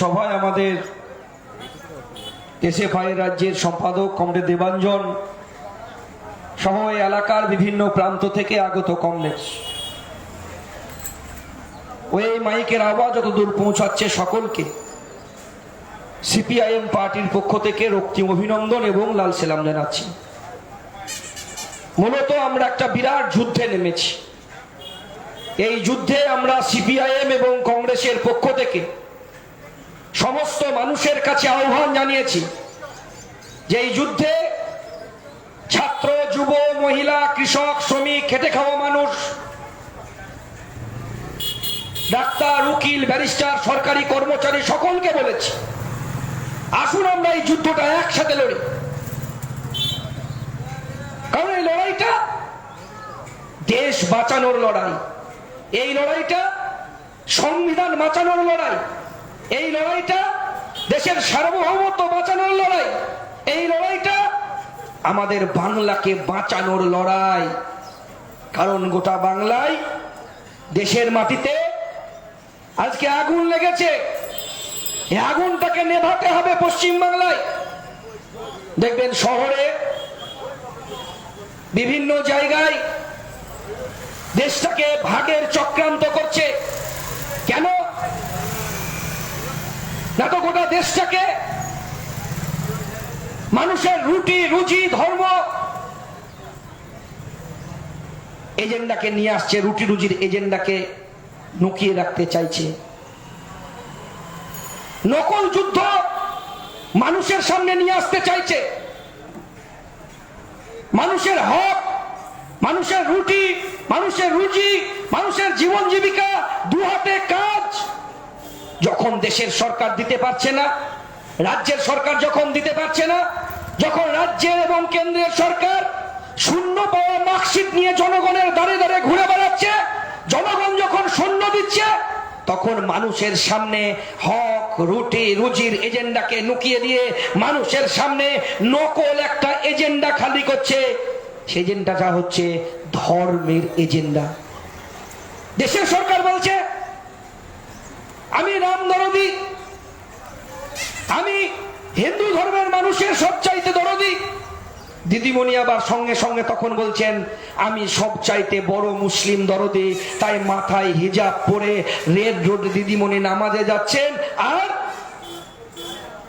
সভায় আমাদের ভাই রাজ্যের সম্পাদক কমরেড দেবাঞ্জন সহ এলাকার বিভিন্ন প্রান্ত থেকে আগত কমরেড। ওই মাইকের আওয়াজ যত দূর পৌঁছাচ্ছে সকলকে, সিপিআইএম পার্টির পক্ষ থেকে রক্তিম অভিনন্দন এবং লাল সেলাম জানাচ্ছি। মূলত আমরা একটা বিরাট যুদ্ধে নেমেছি। এই যুদ্ধে আমরা সিপিআইএম এবং কংগ্রেসের পক্ষ থেকে সমস্ত মানুষের কাছে আহ্বান জানিয়েছি যে এই যুদ্ধে ছাত্র, যুব, মহিলা, কৃষক, শ্রমিক, খেটে খাওয়া মানুষ, ডাক্তার, উকিল, ব্যারিস্টার, সরকারি কর্মচারী সকলকে বলেছি, আসুন আমরা এই যুদ্ধটা একসাথে লড়ি। কারণ এই লড়াইটা দেশ বাঁচানোর লড়াই। এই লড়াইটা সংবিধান বাঁচানোর লড়াই। এই লড়াইটা দেশের সার্বভৌমত্ব বাঁচানোর লড়াই। এই লড়াইটা আমাদের বাংলাকে বাঁচানোর লড়াই। কারণ গোটা বাংলায় দেশের মাটিতে আজকে আগুন লেগেছে। এই আগুনটাকে নেভাতে হবে পশ্চিম বাংলায়। দেখবেন শহরে বিভিন্ন জায়গায় দেশটাকে ভাগের চক্রান্ত করছে। কেন? না তো গোটা দেশটাকে। মানুষের রুটি রুচি ধর্ম। এজেন্ডাকে নিয়ে আসছে, রুটি, রুজির এজেন্ডাকে নুকিয়ে রাখতে চাইছে। নকল যুদ্ধ মানুষের সামনে নিয়ে আসতে চাইছে। মানুষের হক, মানুষের রুটি, মানুষের রুজি, মানুষের জীবন জীবিকা দু হাতে কাজ। যখন দেশের সরকার দিতে পারছে না, রাজ্যের সরকার যখন দিতে পারছে না, যখন রাজ্যের এবং কেন্দ্রের সরকার শূন্য পাওয়া মার্কশিট নিয়ে জনগণের দাঁড়ে দাঁড়ে ঘুরে বেড়াচ্ছে, জনগণ যখন শূন্য দিচ্ছে, তখন মানুষের সামনে হক, রুটি, রুজির এজেন্ডাকে নুকিয়ে দিয়ে মানুষের সামনে নকল একটা এজেন্ডা খালি করছে। সেই এজেন্ডাটা হচ্ছে ধর্মের এজেন্ডা। দেশের সরকার বলছে আমি রাম দরদি। আমি হিন্দু ধর্মের মানুষের সবচাইতে দরদি। দিদিমণি আবার সঙ্গে সঙ্গে তখন বলছেন, আমি সবচাইতে বড় মুসলিম দরদি। তাই মাথায় হিজাব পরে রেড রোড দিদিমণি নামাজে যাচ্ছেন আর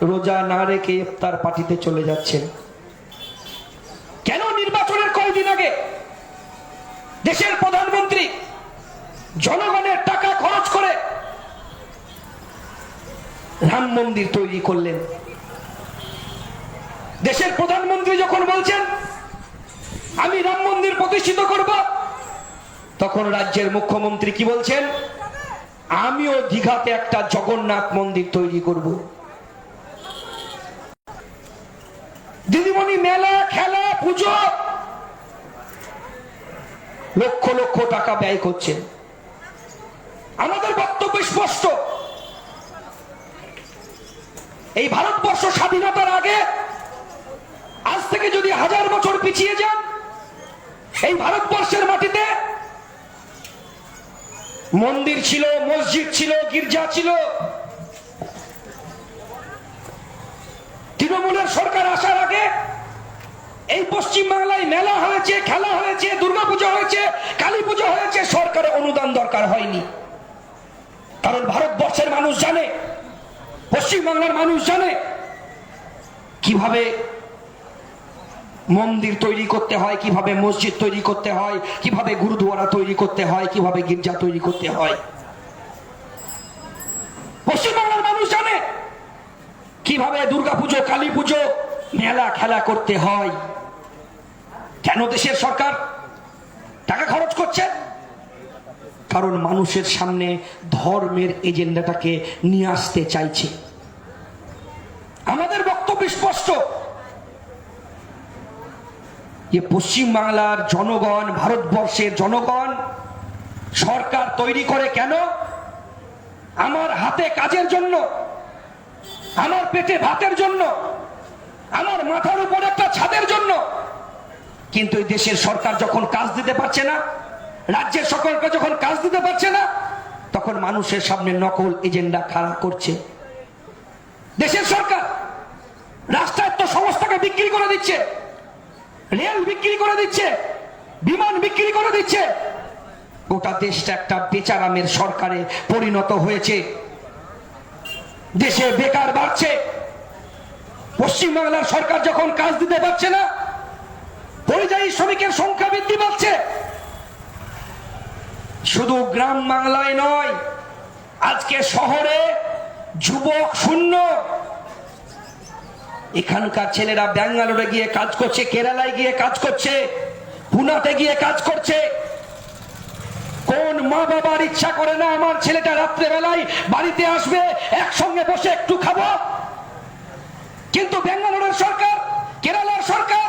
রোজা না রেখে ইফতার পার্টিতে চলে যাচ্ছেন। কেন নির্বাচনের কয়দিন আগে দেশের প্রধানমন্ত্রী জনগণের টাকা খরচ করে রাম মন্দির তৈরি করলেন। দেশের প্রধানমন্ত্রী যখন বলছেন, আমি রাম মন্দির প্রতিষ্ঠিত করব, তখন রাজ্যের মুখ্যমন্ত্রী কি বলছেন, আমিও দীঘাতে একটা জগন্নাথ মন্দির তৈরি করব। দিদিমণি মেলা, খেলা, পুজো, লক্ষ লক্ষ টাকা ব্যয় করছেন। আমাদের বক্তব্য স্পষ্ট। এই ভারতবর্ষ স্বাধীনতার আগে, আজ থেকে যদি হাজার বছর পিছিয়ে যান, এই ভারতবর্ষের মাটিতে মন্দির ছিল, মসজিদ ছিল, গির্জা ছিল। তৃণমূলের সরকার আসার আগে এই পশ্চিম বাংলায় মেলা হয়েছে, খেলা হয়েছে, দুর্গাপূজা হয়েছে, কালী পুজো হয়েছে, সরকারের অনুদান দরকার হয়নি। কারণ ভারতবর্ষের মানুষ জানে পশ্চিম বাংলার মানুষ জানে কীভাবে মন্দির তৈরি করতে হয়, কীভাবে মসজিদ তৈরি করতে হয়, কীভাবে গুরুদুয়ারা তৈরি করতে হয়, কীভাবে গির্জা তৈরি করতে হয়। পশ্চিম বাংলার মানুষ জানে কীভাবে দুর্গাপুজো কালী পুজো মেলা খেলা করতে হয়। কেন দেশের সরকার টাকা খরচ করছে? কারণ মানুষের সামনে ধর্মের এজেন্ডাটাকে নিয়ে আসতে চাইছে। আমাদের বক্তব্য স্পষ্ট। যে পশ্চিম বাংলার জনগণ, ভারতবর্ষের জনগণ, সরকার তৈরি করে কেন? আমার হাতে কাজের জন্য, আমার পেটে ভাতের জন্য, আমার মাথার উপর একটা ছাদের জন্য। কিন্তু এই দেশের সরকার যখন কাজ দিতে পারছে না রাজ্যের সরকারকে যখন কাজ দিতে পারছে না, তখন মানুষের সামনে নকল এজেন্ডা খাড়া করছে। দেশের সরকার রাষ্ট্রায়ত্ত সংস্থাকে বিক্রি করে দিচ্ছে, রেল বিক্রি করে দিচ্ছে, বিমান বিক্রি করে দিচ্ছে। গোটা দেশটা একটা বেচারামের সরকারে পরিণত হয়েছে। দেশে বেকার বাড়ছে। পশ্চিমবাংলার সরকার যখন কাজ দিতে পারছে না, পরিযায়ী শ্রমিকের সংখ্যা বৃদ্ধি পাচ্ছে। শুধু গ্রাম বাংলায় নয়, আজকে শহরে যুবক শূন্য। এখানকার ছেলেরা ব্যাঙ্গালোরে গিয়ে কাজ করছে, কেরালায় গিয়ে কাজ করছে, পুনাতে গিয়ে কাজ করছে। কোন মা বাবার ইচ্ছা করে না আমার ছেলেটা রাত্রে বেলায় বাড়িতে আসবে, একসঙ্গে বসে একটু খাব? কিন্তু ব্যাঙ্গালোরের সরকার, কেরালার সরকার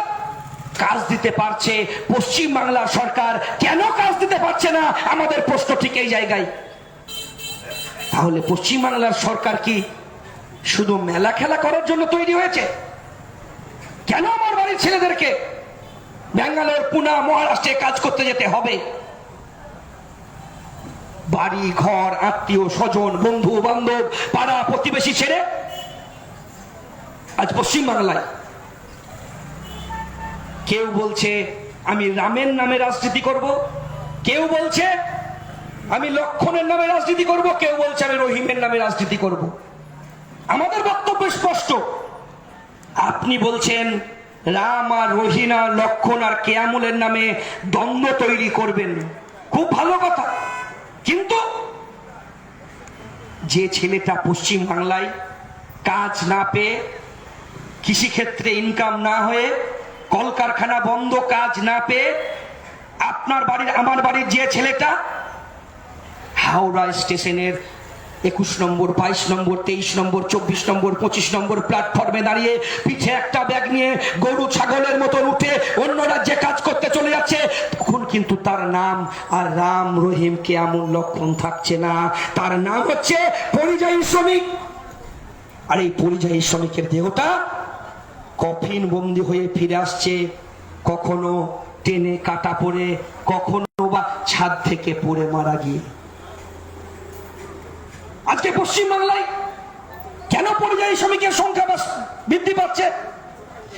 কাজ দিতে পারছে পশ্চিম বাংলার সরকার। কেন কাজ দিতে পারছে না? আমাদের প্রশ্ন ঠিক এই জায়গায়। তাহলে পশ্চিম বাংলার সরকার কি শুধু মেলা খেলা করার জন্য তৈরি হয়েছে? কেন আমার বাড়ির ছেলেদেরকে ব্যাঙ্গালোর, পুনা, মহারাষ্ট্রে কাজ করতে যেতে হবে? বাড়ি, ঘর, আত্মীয়, স্বজন, বন্ধু, বান্ধব, পাড়া, প্রতিবেশী ছেড়ে আজ পশ্চিম বাংলায় কেউ বলছে, আমি রামের নামে রাজনীতি করব। কেউ বলছে, আমি লক্ষণের নামে রাজনীতি করব। কেউ বলছে, আমি রহিমের নামে রাজনীতি করব। আমাদের বক্তব্য স্পষ্ট। আপনি বলছেন, রাম আর রহিনা লক্ষণ আর কেয়ামুলের নামে দ্বন্দ্ব তৈরি করবেন। খুব ভালো কথা। কিন্তু যে ছেলেটা পশ্চিম বাংলায় কাজ না পেয়ে কৃষিক্ষেত্রে ইনকাম না হয়ে কলকারখানা বন্ধ কাজ না পেয়ে আপনার বাড়ির, আমার বাড়ির যে ছেলেটা, হাওড়া স্টেশনের একুশ নম্বর, বাইশ নম্বর, তেইশ নম্বর, চব্বিশ নম্বর, পঁচিশ নম্বর প্ল্যাটফর্মে দাঁড়িয়ে পিঠে একটা ব্যাগ নিয়ে গরু, ছাগলের মতন উঠে অন্য রাজ্যে কাজ করতে চলে যাচ্ছে। তখন কিন্তু তার নাম আর রাম রহিম কেয়ামুল লক্ষণ থাকছে না। তার নাম হচ্ছে পরিযায়ী শ্রমিক। আর এই পরিযায়ী শ্রমিকের দেহটা কফিন বন্দি হয়ে ফিরে আসছে। কখনো টেনে কাটা পড়ে, কখনো বা ছাদ থেকে পড়ে মারা গিয়ে। আজকে পশ্চিম বাংলায় কেন পরিযায়ী শ্রমিকের সংখ্যা বৃদ্ধি পাচ্ছে?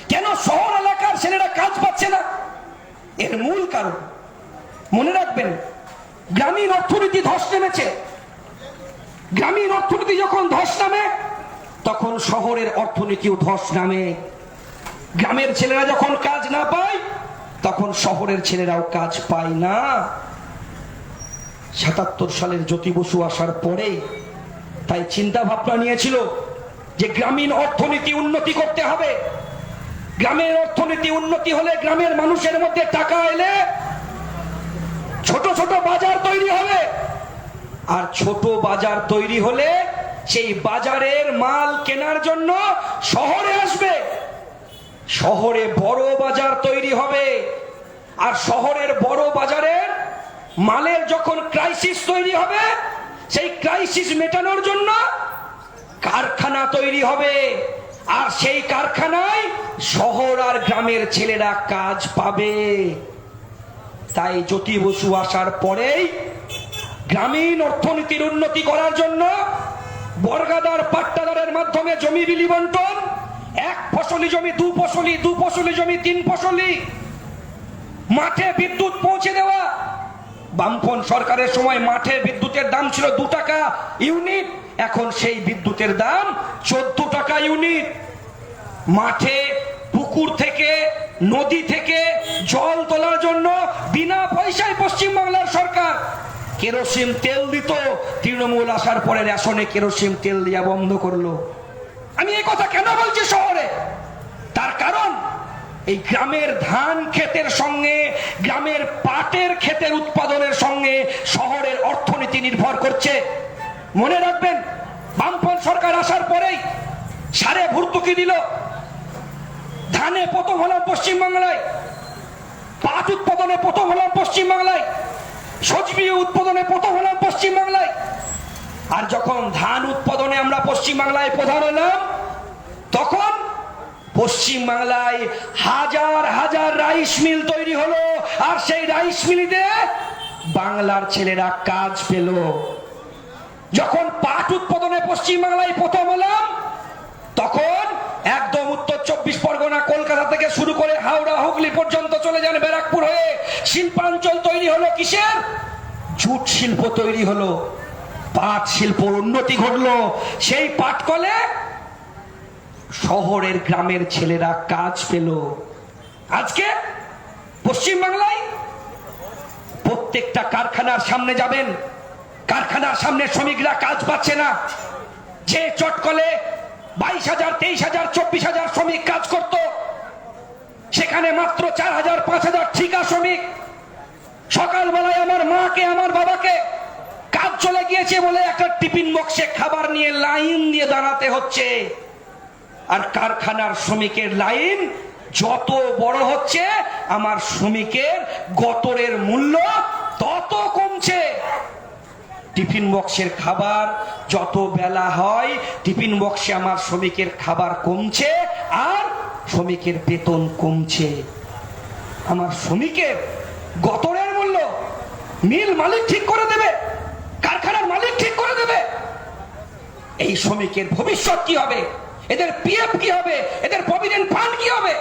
কেন শহর এলাকার ছেলেরা কাজ পাচ্ছে না? এর মূল কারণ। মনে রাখবেন, গ্রামীণ অর্থনীতি ধস নেমেছে। গ্রামীণ অর্থনীতি যখন ধস নামে, তখন শহরের অর্থনীতিও ধস নামে। গ্রামের ছেলেরা যখন কাজ না পায়, তখন শহরের ছেলেরাও কাজ পায় না। সাতাত্তর সালের জ্যোতি বসু আসার পরেই তাই চিন্তা ভাবনা নিয়েছিল যে গ্রামীণ অর্থনীতি উন্নতি করতে হবে। গ্রামের অর্থনীতি উন্নতি হলে গ্রামের মানুষের মধ্যে টাকা এলে ছোট ছোট বাজার তৈরি হবে। আর ছোট বাজার তৈরি হলে সেই বাজারের মাল কেনার জন্য শহরে আসবে। শহরে বড় বাজার তৈরি হবে। আর শহরের বড় বাজারের মালের যখন ক্রাইসিস তৈরি হবে, সেই ক্রাইসিস মেটানোর জন্য কারখানা তৈরি হবে। আর সেই কারখানায় শহর আর গ্রামের ছেলেরা কাজ পাবে। তাই জ্যোতি বসু আসার পরেই গ্রামীণ অর্থনীতির উন্নতি করার জন্য বর্গাদার পাট্টাদারের মাধ্যমে জমি বিলি বন্টন এক ফসলি জমি, দু ফসলি দু ফসলি জমি, তিন ফসলি। মাঠে বিদ্যুৎ পৌঁছে দেওয়া। বামপন সরকারের সময় মাঠে বিদ্যুতের দাম ছিল দু টাকা ইউনিট। এখন সেই বিদ্যুতের দাম চোদ্দ টাকা ইউনিট। মাঠে পুকুর থেকে, নদী থেকে জল তোলার জন্য বিনা পয়সায় পশ্চিম বাংলার সরকার কেরোসিন তেল দিত। তৃণমূল আসার পরে রেশনে কেরোসিন তেল দেওয়া বন্ধ করল। আমি এই কথা কেন বলছি শহরে, তার কারণ এই গ্রামের ধান ক্ষেতের সঙ্গে, গ্রামের পাটের ক্ষেতের উৎপাদনের সঙ্গে শহরের অর্থনীতি নির্ভর করছে। মনে রাখবেন বামপন সরকার আসার পরেই সারে ভর্তুকি দিল। ধানে প্রথম হলাম পশ্চিমবাংলায়, পাট উৎপাদনে প্রথম হলাম পশ্চিম বাংলায় সজমি উৎপাদনে প্রথম হলাম পশ্চিমবাংলায়। আর যখন ধান উৎপাদনে আমরা পশ্চিমবাংলায় প্রধান হলাম তখন পশ্চিম বাংলায় হাজার হাজার রাইস মিল তৈরি হলো, আর সেই রাইস মিলিতে বাংলার ছেলেরা কাজ পেল। যখন পাট উৎপাদনে পশ্চিম বাংলায় প্রথম হলাম, তখন একদম উত্তর চব্বিশ পরগনা, কলকাতা থেকে শুরু করে হাওড়া, হুগলি পর্যন্ত চলে যান ব্যারাকপুর হয়ে। শিল্পাঞ্চল তৈরি হলো কিসের? জুট শিল্প তৈরি হলো। পাট শিল্প উন্নতি ঘটলো। সেই পাট কলে শহরের গ্রামের ছেলেরা কাজ পেল। আজকে পশ্চিম বাংলায় প্রত্যেকটা কারখানার সামনে যাবেন। কারখানার সামনে শ্রমিকরা কাজ পাচ্ছে না। যে চটকলে বাইশ হাজার, তেইশ হাজার, চব্বিশ হাজার শ্রমিক কাজ করত, সেখানে মাত্র চার হাজার, পাঁচ হাজার ঠিকা শ্রমিক। সকালবেলায় আমার মাকে, আমার বাবাকে কাজ চলে গিয়েছে বলে একটা টিফিন বক্সে খাবার নিয়ে লাইন দিয়ে দাঁড়াতে হচ্ছে। আর কারখানার শ্রমিকের লাইন যত বড় হচ্ছে, আমার শ্রমিকের গতরের মূল্য তত কমছে। টিফিন বক্সের খাবার যত বেলা হয়, টিফিন বক্সে আমার শ্রমিকের খাবার কমছে আর শ্রমিকের বেতন কমছে। আমার শ্রমিকের গতরের মূল্য মিল মালিক ঠিক করে দেবে, কারখানার মালিক ঠিক করে দেবে। এই শ্রমিকের ভবিষ্যৎ কি হবে? এদের পিএফ কি হবে? এদের প্রভিডেন্ট ফান্ড কি হবে?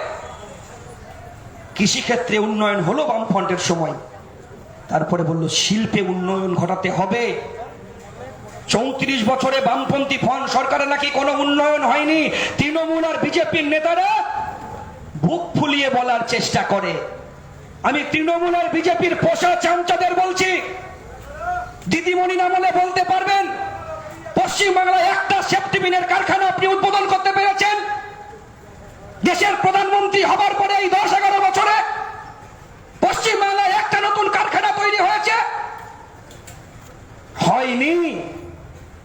কৃষিক্ষেত্রে উন্নয়ন হলো বামফ্রন্টের সময়। তারপরে বলল, শিল্পে উন্নয়ন ঘটাতে হবে। চৌত্রিশ বছরে বামপন্থী ফন সরকারের নাকি কোনো উন্নয়ন হয়নি? তৃণমূল আর বিজেপির নেতারা বুক ফুলিয়ে বলার চেষ্টা করে। আমি তৃণমূল আর বিজেপির পোষা চামচাদের বলছি, দিদিমণি নামলে বলতে পারবেন? পশ্চিম বাংলায় একটা সেফটিবিনের কারখানা আপনি উদ্বোধন করতে পেরেছেন। দেশের প্রধানমন্ত্রী হবার পরে এই দশ এগারো বছরে পশ্চিম বাংলায় একটা নতুন কারখানা তৈরি হয়েছে। হয়নি,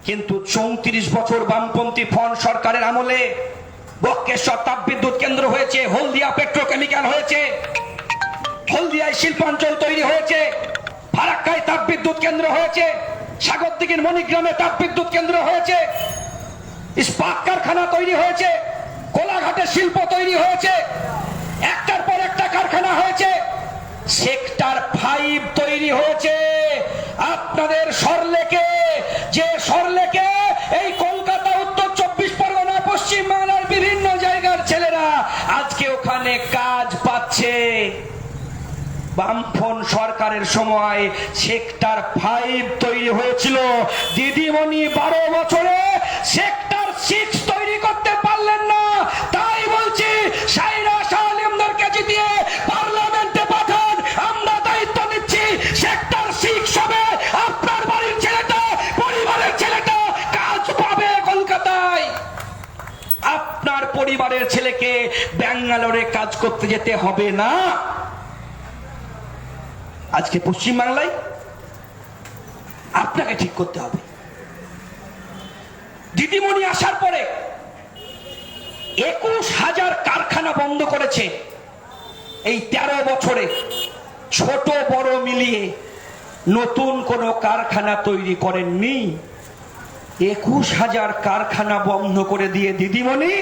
কিন্তু চৌত্রিশ বছর বামপন্থী ফন সরকারের আমলে বক্কেশ্বর তাপবিদ্যুৎ কেন্দ্র হয়েছে, হলদিয়া পেট্রোকেমিক্যাল হয়েছে, হলদিয়ায় শিল্পাঞ্চল তৈরি হয়েছে, ফারাক্কায় তাপবিদ্যুৎ কেন্দ্র হয়েছে সাগরদিঘির মণিগ্রামে তাপবিদ্যুৎ কেন্দ্র হয়েছে। ইস্পাত কারখানা তৈরি হয়েছে। কোলাঘাটে শিল্প তৈরি হয়েছে। একটার পর একটা কারখানা হয়েছে। সেক্টর ফাইভ তৈরি হয়েছে। আপনাদের সরলেকে, যে সরলেকে এই কলকাতা, উত্তর চব্বিশ পরগনা, পশ্চিম বাংলার বিভিন্ন জায়গার ছেলেরা আজকে ওখানে কাজ পাচ্ছে। বামফন সরকারের সময় সেক্টর ফাইভ তৈরি হয়েছিল। দিদিমণি বারো বছরে সেক্টর সিক্স তৈরি করতে পারলেন না। তাই বলছি সাইরা সালেমদেরকে জিতিয়ে আমরা দায়িত্ব সেক্টর সিক্স হবে। আপনার ছেলেটা, পরিবারের ছেলেটা কাজ পাবে কলকাতায়। আপনার পরিবারের ছেলেকে ব্যাঙ্গালোরে কাজ করতে যেতে হবে না। আজকে পশ্চিম বাংলায় আপনাকে ঠিক করতে হবে। দিদিমণি আসার পরে একুশ হাজার কারখানা বন্ধ করেছে। এই তেরো বছরে ছোট বড় মিলিয়ে নতুন কোনো কারখানা তৈরি করেননি। একুশ হাজার কারখানা বন্ধ করে দিয়ে দিদিমণি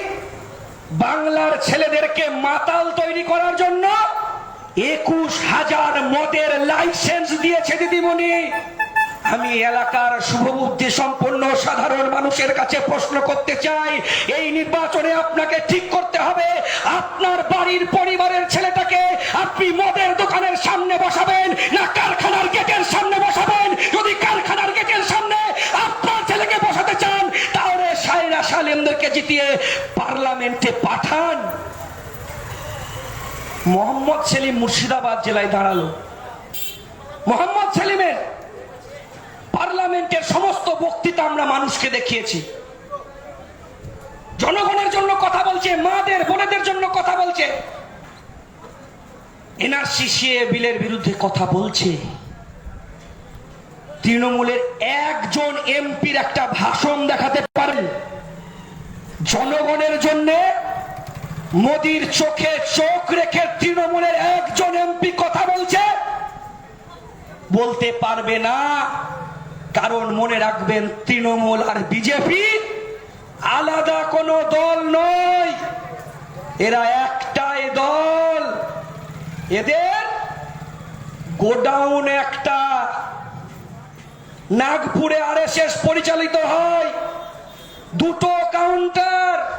বাংলার ছেলেদেরকে মাতাল তৈরি করার জন্য একুশ হাজার মদের লাইসেন্স দিয়েছে দিদিমণি। আমি এলাকার শুভবুদ্ধি সম্পন্ন সাধারণ মানুষের কাছে প্রশ্ন করতে চাই, এই নির্বাচনে আপনাকে ঠিক করতে হবে, আপনার বাড়ির পরিবারের ছেলেটাকে আপনি মদের দোকানের সামনে বসাবেন না কারখানার গেটের সামনে বসাবেন? যদি কারখানার গেটের সামনে আপনার ছেলেকে বসাতে চান, তাহলে সাইরা সালেমদেরকে জিতিয়ে পার্লামেন্টে পাঠান। মোহাম্মদ সেলিম মুর্শিদাবাদ জেলায় দাঁড়াল। মোহাম্মদ সেলিমের পার্লামেন্টের সমস্ত বক্তৃতা আমরা মানুষকে দেখিয়েছি। জনগণের জন্য কথা বলছে, মাদের, বোনেদের জন্য কথা বলছে। এনআরসি বিলের বিরুদ্ধে কথা বলছে। তৃণমূলের একজন এমপির একটা ভাষণ দেখাতে পারেন। জনগণের জন্যে মোদির চোখে চোখ রেখে তৃণমূলের একজন এমপি কথা বলছে। বলতে পারবে না, কারণ মনে রাখবেন তৃণমূল আর বিজেপি আলাদা কোনো দল নয়। এরা একটাই দল। এদের গোডাউন একটা। নাগপুরে আরএসএস পরিচালিত হয়। দুটো কাউন্টার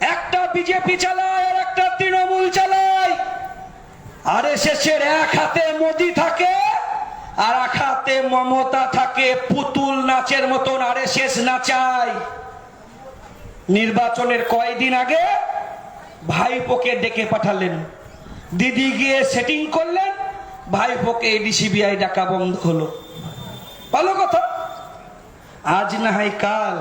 একটা বিজেপি চালায় আর একটা তৃণমূল চালায়। আর শেষের এক হাতে মোদি থাকে, আর এক হাতে মমতা থাকে, পুতুল নাচের মতন আরে শেষ নাচায়। নির্বাচনের কয়দিন আগে ভাইপোকে ডেকে পাঠালেন। দিদি গিয়ে সেটিং করলেন, ভাইপোকে ডিসিবিআই ডাকা বন্ধ হলো। ভালো কথা। আজ না হয় কাল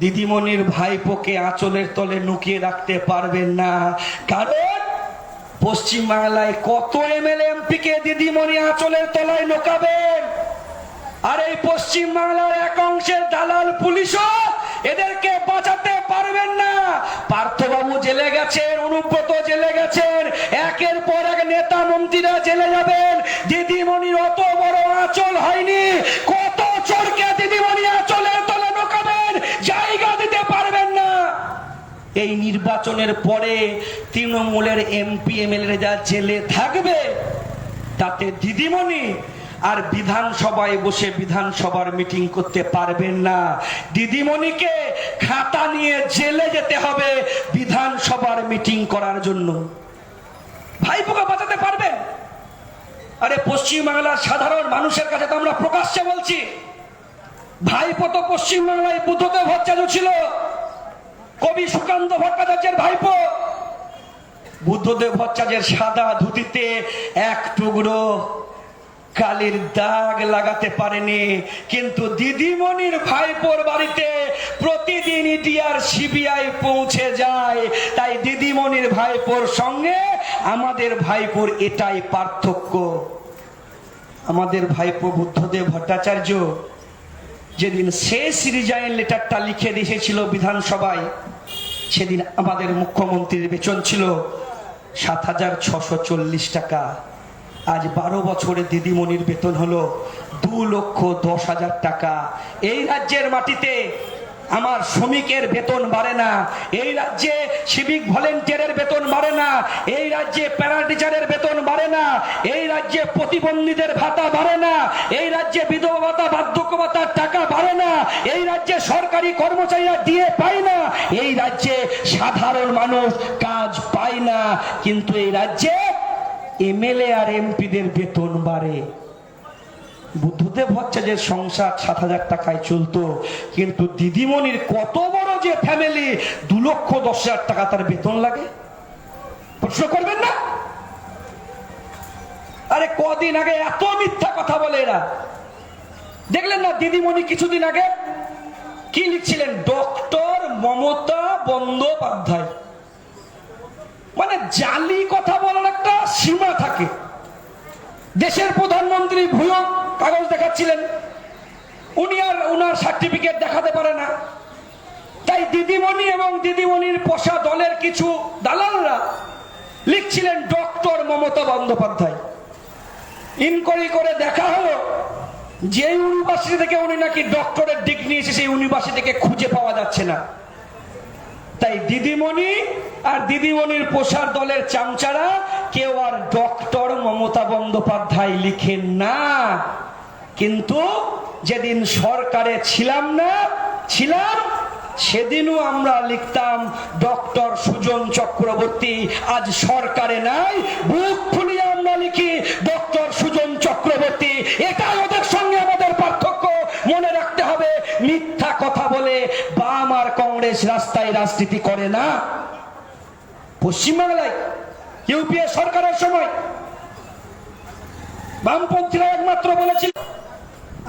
দিদিমণির ভাইপোকে আঁচলের তলে লুকিয়ে রাখতে পারবেন না। কারণ পশ্চিম বাংলায় কত এমএলএ এমপি কে দিদিমণি আঁচলের তলায় লুকাবেন আর এই পশ্চিম বাংলার এক অংশের দালাল পুলিশও এদেরকে বাঁচাতে পারবেন না। পার্থবাবু জেলে গেছেন, অনুব্রত জেলে গেছেন, একের পর এক নেতা মন্ত্রীরা জেলে যাবেন। দিদিমণির অত বড় আঁচল হয়নি। কত চোরকে দিদিমণি এই নির্বাচনের পরে তৃণমূলের এমপি, এমএলএ যা জেলে থাকবে, তাতে দিদিমণি আর বিধানসভায় বসে বিধানসভার মিটিং করতে পারবেন না। দিদিমণিকে খাতা নিয়ে জেলে যেতে হবে বিধানসভার মিটিং করার জন্য। ভাইপোকা বাঁচাতে পারবেন আরে, পশ্চিমবাংলার সাধারণ মানুষের কাছে তো আমরা প্রকাশ্যে বলছি। ভাইপো তো পশ্চিমবাংলায় বুদ্ধদেব ভট্টাচার্য ছিল। কবি সুকান্ত ভট্টাচার্যের ভাইপো। বুদ্ধদেব ভট্টাচার্যের সাদা ধুতিতে এক টুকরো কালির দাগ লাগাতে পারেনি। কিন্তু দিদিমণির ভাইপোর বাড়িতে প্রতিদিন ইডিআর সিবিআই পৌঁছে যায়। তাই দিদিমণির ভাইপোর সঙ্গে আমাদের ভাইপোর এটাই পার্থক্য। আমাদের ভাইপো বুদ্ধদেব ভট্টাচার্য যেদিন শেষ রিজাইন লেটারটা লিখে দিয়েছিল বিধানসভায়, সেদিন আমাদের মুখ্যমন্ত্রীর বেতন ছিল সাত হাজার ছশো চল্লিশ টাকা। আজ বারো বছরে দিদিমণির বেতন হলো দু লক্ষ দশ হাজার টাকা। এই রাজ্যের মাটিতে আমার শ্রমিকের বেতন বাড়ে না। এই রাজ্যে সিভিক ভলেন্টিয়ারের বেতন বাড়ে না। এই রাজ্যে প্যারা টিচারের বেতন বাড়ে না। এই রাজ্যে প্রতিবন্ধীদের ভাতা বাড়ে না। এই রাজ্যে বিধবা ভাতা, বার্ধক্য ভাতার টাকা বাড়ে না। এই রাজ্যে সরকারি কর্মচারীরা দিয়ে পায় না। এই রাজ্যে সাধারণ মানুষ কাজ পায় না। কিন্তু এই রাজ্যে এমএলএ আর এমপিদের বেতন বাড়ে। বুদ্ধদেব হচ্ছে যে সংসার সাত হাজার টাকায় চলতো, কিন্তু দিদিমণির কত বড় যে ফ্যামিলি দু লক্ষ দশ হাজার টাকা তার বেতন লাগে? প্রশ্ন করবেন না? আরে কদিন আগে এত মিথ্যা কথা বলে এরা। দেখলেন না দিদিমণি কিছুদিন আগে কি লিখছিলেন? ডক্টর মমতা বন্দ্যোপাধ্যায়। মানে জালি কথা বলার একটা সীমা থাকে। দেশের প্রধানমন্ত্রী ভূয়ক কাগজ দেখাচ্ছিলেন। উনি আর উনার সার্টিফিকেট দেখাতে পারে না। তাই দিদিমণি এবং দিদিমণির পোষা দলের কিছু দালালরা লিখছিলেন ডক্টর মমতা বন্দ্যোপাধ্যায়। ইনকোয়ারি করে দেখা হলো যে ইউনিভার্সিটি থেকে উনি নাকি ডক্টরের ডিগ্রি নিয়েছে, সেই ইউনিভার্সিটি থেকে খুঁজে পাওয়া যাচ্ছে না। তাই দিদিমণি আর দিদিমণির পোষার দলের চামচারা কেউ আর ডক্টর মমতা বন্দ্যোপাধ্যায় লিখেন না। কিন্তু যেদিন সরকারে ছিলাম না, ছিলাম, সেদিনও আমরা লিখতাম, ডক্টর সুজন চক্রবর্তী, আজ সরকারে নাই, বুক ফুলিয়ে আমরা লিখি, ডক্টর সুজন চক্রবর্তী, এটাই ওদের সঙ্গে আমাদের পার্থক্য। মনে রাখতে হবে, মিথ্যা কথা বলে বাম আর কংগ্রেস রাস্তায় রাজনীতি করে না। পশ্চিমবাংলায় ইউপিএ সরকারের সময় বামপন্থীরা একমাত্র বলেছিল।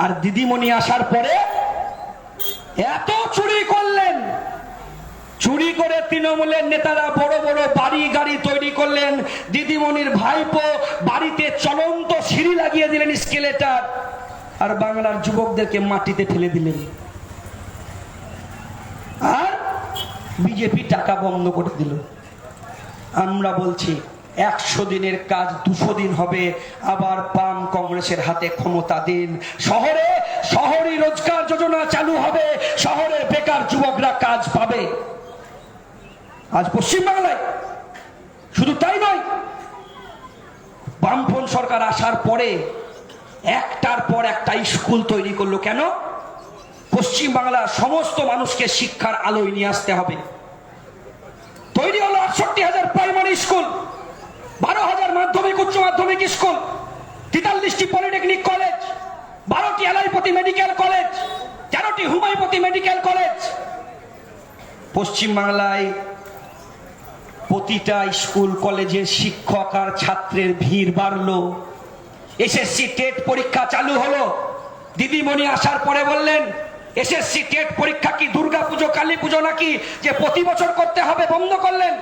আর দিদিমণি আসার পরে এত চুরি করলেন। চুরি করে তৃণমূলের নেতারা বড় বড় বাড়ি গাড়ি তৈরি করলেন। দিদিমণির ভাইপো বাড়িতে চলন্ত সিঁড়ি লাগিয়ে দিলেন স্কেলেটার। আর বাংলার যুবকদেরকে মাটিতে ফেলে দিলেন আর বিজেপি টাকা বন্ধ করে দিল। আমরা বলছি, একশো দিনের কাজ দুশো দিন হবে, আবার পাম কংগ্রেসের হাতে ক্ষমতা দিন। শহরে শহরে রোজগার যোজনা চালু হবে, শহরের বেকার যুবকরা কাজ পাবে। আজ পশ্চিমবাংলায় শুধু তাই নয় বামপন সরকার আসার পরে একটার পর একটা স্কুল তৈরি করল কেন? পশ্চিম বাংলার সমস্ত মানুষকে শিক্ষার আলোয় নিয়ে আসতে হবে। তৈরি হলো আটষট্টি হাজার প্রাইমারি স্কুল বারো হাজার মাধ্যমিক, উচ্চ মাধ্যমিক স্কুল তেতাল্লিশটি পলিটেকনিক কলেজ বারোটি এলাইপতি মেডিকেল কলেজ তেরোটি হুমায়ুপতি মেডিকেল কলেজ পশ্চিমবাংলায় প্রতিটা স্কুল কলেজে শিক্ষক আর ছাত্রের ভিড় বাড়লো। এসএসসি টেট পরীক্ষা চালু হলো। দিদিমণি আসার পরে বললেন এসএসসি টেট পরীক্ষা কি দুর্গা পুজো কালী পুজো নাকি, যে প্রতি বছর করতে হবে, বন্ধ করলেন?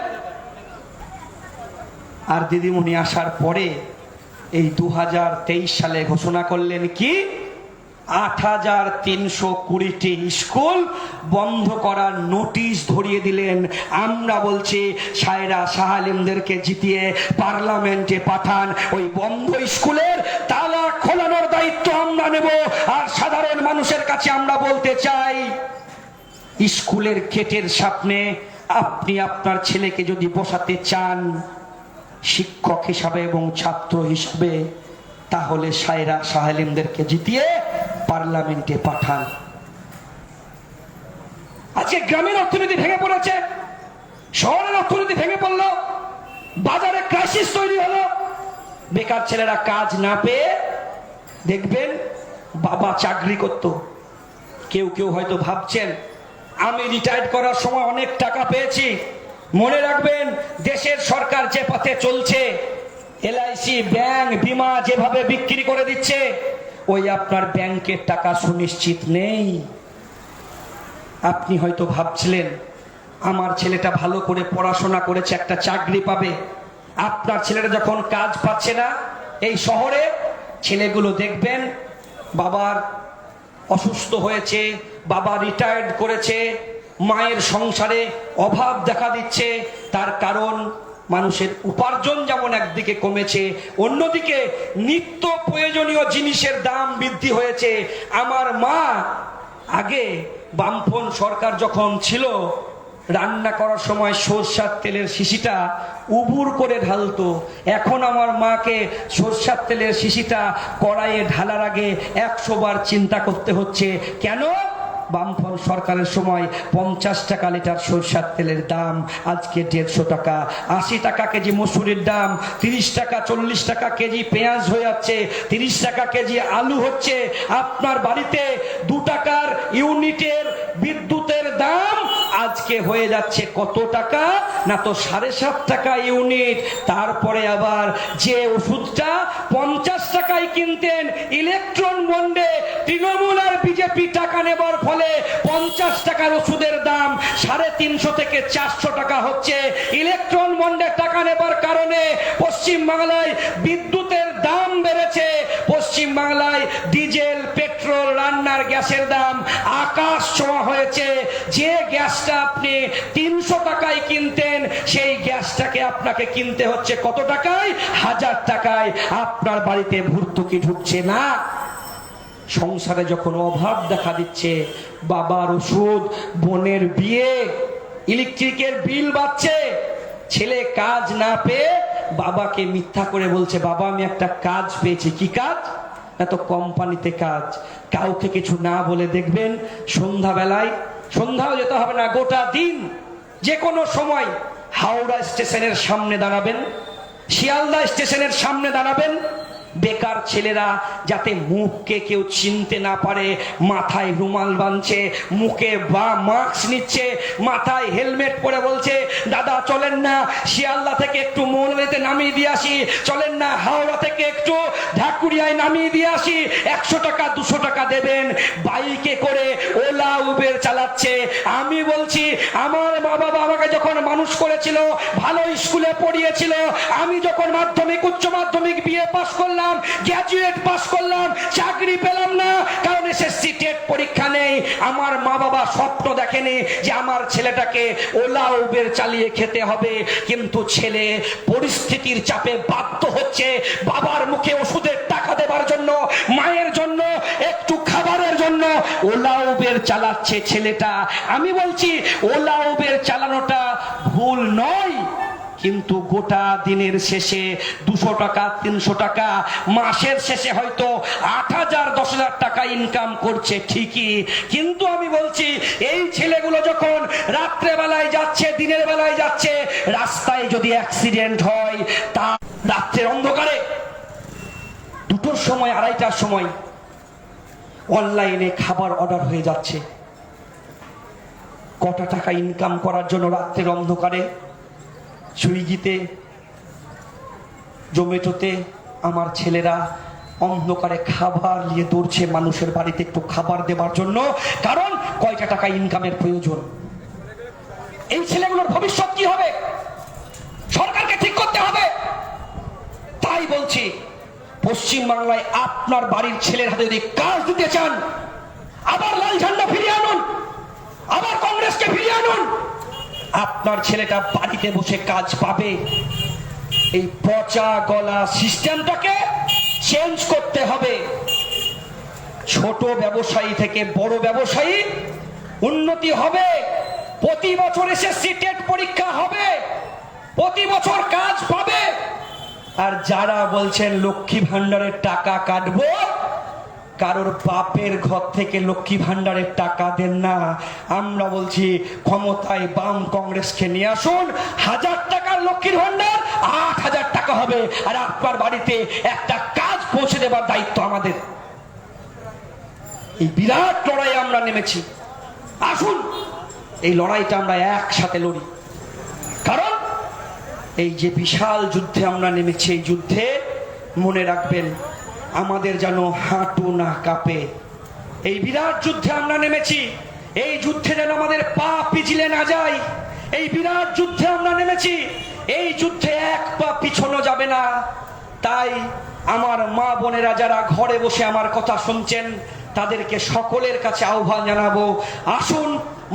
আর দিদিমণি আসার পরে এই দু হাজার তেইশ সালে ঘোষণা করলেন কি? আট হাজার তিনশো কুড়িটি স্কুল বন্ধ করার নোটিশ ধরিয়ে দিলেন। আমরা বলছি সায়রা শাহালিমদেরকে জিতিয়ে পার্লামেন্টে পাঠান। ওই বন্ধ স্কুলের তালা খোলানোর দায়িত্ব আমরা নেব। আর সাধারণ মানুষের কাছে আমরা বলতে চাই, স্কুলের গেটের সামনে আপনি আপনার ছেলেকে যদি বসাতে চান, শিক্ষক হিসাবে এবং ছাত্র হিসাবে, তাহলে সায়রা সাহেলিমদেরকে জিতিয়ে পার্লামেন্টে পাঠান। আজকে গ্রামীণ অর্থনীতি ভেঙে পড়েছে, শহরের অর্থনীতি ভেঙে পড়ল, বাজারে ক্রাইসিস তৈরি হলো। বেকার ছেলেরা কাজ না পেয়ে দেখবেন বাবা চাকরি করত। কেউ কেউ হয়তো ভাবছেন, আমি রিটায়ার করার সময় অনেক টাকা পেয়েছি। মনে রাখবেন, দেশের সরকার যে পথে চলছে, এলআইসি, ব্যাংক, বিমা যেভাবে বিক্রি করে দিচ্ছে ওই আপনার ব্যাংকের টাকা সুনিশ্চিত নেই। আপনি হয়তো ভাবছিলেন, আমার ছেলেটা ভালো করে পড়াশোনা করেছে, একটা চাকরি পাবে। আপনার ছেলেটা যখন কাজ পাচ্ছে না এই শহরে, ছেলেগুলো দেখবেন, বাবার অসুস্থ হয়েছে, বাবা রিটায়ার্ড করেছে, মায়ের সংসারে অভাব দেখা দিচ্ছে, তার কারণ মানুষের উপার্জন যেমন একদিকে কমেছে, অন্যদিকে নিত্য প্রয়োজনীয় জিনিসের দাম বৃদ্ধি হয়েছে। আমার মা আগে বামফন সরকার যখন ছিল, রান্না করার সময় সরষার তেলের শিশিটা উবুর করে ঢালতো। এখন আমার মাকে সরষার তেলের শিশিটা কড়াইয়ে ঢালার আগে একশো বার চিন্তা করতে হচ্ছে। কেন? বামফল সরকারের সময় পঞ্চাশ টাকা লিটার সরষার তেলের দাম, আজকে দেড়শো টাকা। আশি টাকা কেজি মসুরির দাম, তিরিশ টাকা, চল্লিশ টাকা কেজি পেঁয়াজ হয়ে যাচ্ছে, তিরিশ টাকা কেজি আলু হচ্ছে। আপনার বাড়িতে দু টাকার ইউনিটের বিদ্যুতের দাম আজকে হয়ে যাচ্ছে কত টাকা? না তো সাড়ে সাত টাকা ইউনিট। তারপরে আবার যে ওষুধটা পঞ্চাশ টাকায় কিনতেন, ইলেকট্রন বন্ডে তৃণমূল আর বিজেপি টাকা নেবার ফলে পঞ্চাশ টাকার ওষুধের দাম সাড়ে তিনশো থেকে চারশো টাকা হচ্ছে। ইলেকট্রন বন্ডে টাকা নেবার কারণে পশ্চিম বাংলায় বিদ্যুতের দাম বেড়েছে। পশ্চিম বাংলায় ডিজেল রান্নার গ্যাসের দাম আকাশ ছোঁয়া হয়েছে। যে গ্যাসটা আপনি তিনশো টাকায় কিনতেন, সেই গ্যাসটাকে আপনাকে কিনতে হচ্ছে কত টাকায়? হাজার টাকায়। আপনার বাড়িতে ভর্তুকি ঢুকছে না। সংসারে যখন অভাব দেখা দিচ্ছে, বাবার ওষুধ, বোনের বিয়ে, ইলেকট্রিকের বিল বাড়ছে, ছেলে কাজ না পেয়ে বাবাকে মিথ্যা করে বলছে, বাবা, আমি একটা কাজ পেয়েছি। কি কাজ? না তো কোম্পানিতে কাজ। কাউকে কিছু না বলে দেখবেন সন্ধ্যাবেলায়, সন্ধ্যাও যেতে হবে না, গোটা দিন যে কোনো সময় হাওড়া স্টেশনের সামনে দাঁড়াবেন, শিয়ালদা স্টেশনের সামনে দাঁড়াবেন বেকার ছেলেরা যাতে মুখকে কেউ চিনতে না পারে, মাথায় রুমাল বাঁধছে, মুখে বা মাস্ক নিচ্ছে, মাথায় হেলমেট পরে বলছে, দাদা, চলেন না, শিয়ালদা থেকে একটু মৌলানিতে নামিয়ে দিয়ে আসি, চলেন না, হাওড়া থেকে একটু ঢাকুরিয়ায় নামিয়ে দিয়ে আসি, একশো টাকা, দুশো টাকা দেবেন, বাইকে করে ওলা, উবের চালাচ্ছে। আমি বলছি, আমার মা বাবা আমাকে যখন মানুষ করেছিল, ভালো স্কুলে পড়িয়েছিল, আমি যখন মাধ্যমিক, উচ্চ মাধ্যমিক বিয়ে পাশ করলাম গ্র্যাজুয়েট পাস করলাম, চাকরি পেলাম না, কারণ এসএসসি টেট পরীক্ষা নেই। আমার মা বাবা স্বপ্ন দেখেনি যে আমার ছেলেটাকে ওলা উবের চালিয়ে খেতে হবে। কিন্তু ছেলে পরিস্থিতির চাপে বাধ্য হচ্ছে বাবার মুখে ওষুধের টাকা দেবার জন্য, মায়ের জন্য, একটু খাবারের জন্য ওলা উবের চালাচ্ছে ছেলেটা। আমি বলছি, ওলা উবের চালানোটা কিন্তু গোটা দিনের শেষে দুশো টাকা, তিনশো টাকা, মাসের শেষে হয়তো আট হাজার, দশ হাজার টাকা ইনকাম করছে, ঠিকই। কিন্তু আমি বলছি, এই ছেলেগুলো যখন রাত্রে বেলায় যাচ্ছে, দিনের বেলায় যাচ্ছে, রাস্তায় যদি অ্যাক্সিডেন্ট হয়, তা রাত্রের অন্ধকারে, দুটোর সময়, আড়াইটার সময় অনলাইনে খাবার অর্ডার হয়ে যাচ্ছে। কটা টাকা ইনকাম করার জন্য রাত্রের অন্ধকারে? সুইগিতে জোমেটোতে আমার ছেলেরা অন্ধকারে খাবার নিয়ে দৌড়ছে মানুষের বাড়িতে একটু খাবার দেওয়ার জন্য। কারণ কয়টা টাকা ইনকামের প্রয়োজন? এই ছেলেগুলোর ভবিষ্যৎ কি হবে? সরকারকে ঠিক করতে হবে। তাই বলছি, পশ্চিম বাংলায় আপনার বাড়ির ছেলের হাতে যদি কাজ দিতে চান, আবার লাল ঝান্ডা ফিরিয়ে আনুন, আবার কংগ্রেসকে ফিরিয়ে আনুন আপনার ছেলেটা বাড়িতে বসে কাজ পাবে। এই পচা গলা সিস্টেমটাকে চেঞ্জ করতে হবে। ছোট ব্যবসায়ী থেকে বড় ব্যবসায়ী উন্নতি হবে। প্রতি বছর এসএসসি টেট পরীক্ষা হবে। প্রতি বছর কাজ পাবে। আর যারা বলছেন লক্ষ্মী ভান্ডারের টাকা কাটবো কারোর বাপের ঘর থেকে লক্ষ্মী ভান্ডারের টাকা দেন না। আমরা বলছি, ক্ষমতায় বাম কংগ্রেসকে নিয়ে আসুন, হাজার টাকার লক্ষ্মীর ভান্ডার আট হাজার টাকা হবে। আর আপনার বাড়িতে একটা কাজ পৌঁছে দেবার দায়িত্ব আমাদের। এই বিরাট লড়াই আমরা নেমেছি। আসুন, এই লড়াইটা আমরা একসাথে লড়ি। কারণ এই যে বিশাল যুদ্ধে আমরা নেমেছি, এই যুদ্ধে মনে রাখবেন আমাদের যেন হাঁটু না কাঁপে। এই বিরাট যুদ্ধে আমরা নেমেছি। এই যুদ্ধে যেন আমাদের পা পিছলে না যায়। এই বিরাট যুদ্ধে আমরা নেমেছি। এই যুদ্ধে এক পা পিছনো যাবে না। তাই আমার মা বোনেরা যারা ঘরে বসে আমার কথা শুনছেন তাদেরকে সকলের কাছে আহ্বান জানাব। আসুন,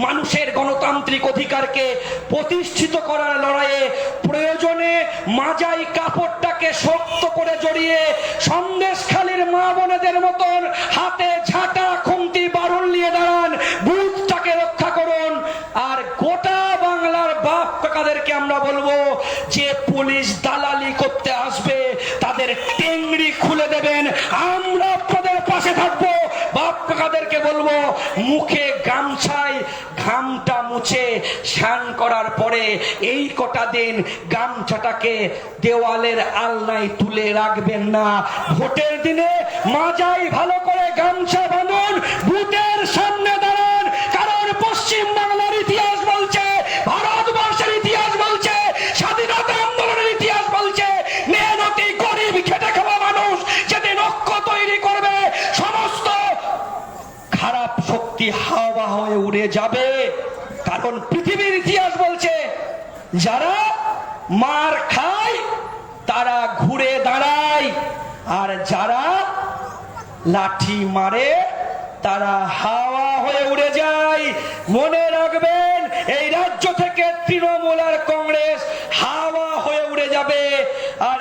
মানুষের গণতান্ত্রিক অধিকারকে প্রতিষ্ঠিত করার লড়াইয়ে প্রয়োজনে মাজাই কাপড়টাকে শক্ত করে জড়িয়ে সন্দেশখালীর মা বোনেদের মতন হাতে ঝাঁটা খুমতি বারুল নিয়ে দাঁড়ান, বুথটাকে রক্ষা করুন। আর গোটা বাংলার বাপ কাকাদেরকে আমরা বলব যে পুলিশ দালালি কাকাদেরকে বলব, মুখে গামছায় ঘামটা মুছে স্নান করার পরে এই কটা দিন গামছাটাকে দেওয়ালের আলনায় তুলে রাখবেন না। ভোটের দিনে মাজাই ভালো করে গামছা বানুন বুথের সামনে হয়ে যাবে। কারণ পৃথিবীর ইতিহাস বলছে, যারা মার খায়, তারা ঘুরে দাঁড়ায়। আর যারা লাঠি মারে, তারা হাওয়া হয়ে উড়ে যায়। মনে রাখবেন, এই রাজ্য থেকে তৃণমূল আর কংগ্রেস হাওয়া হয়ে উড়ে যাবে। আর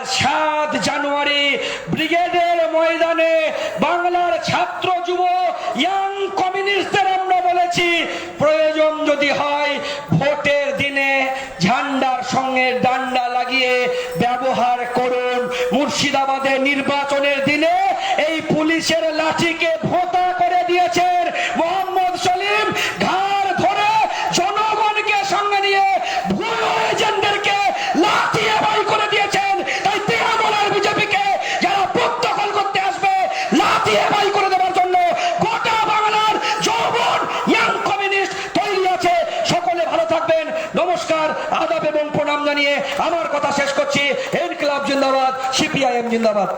জিন্দাবাদ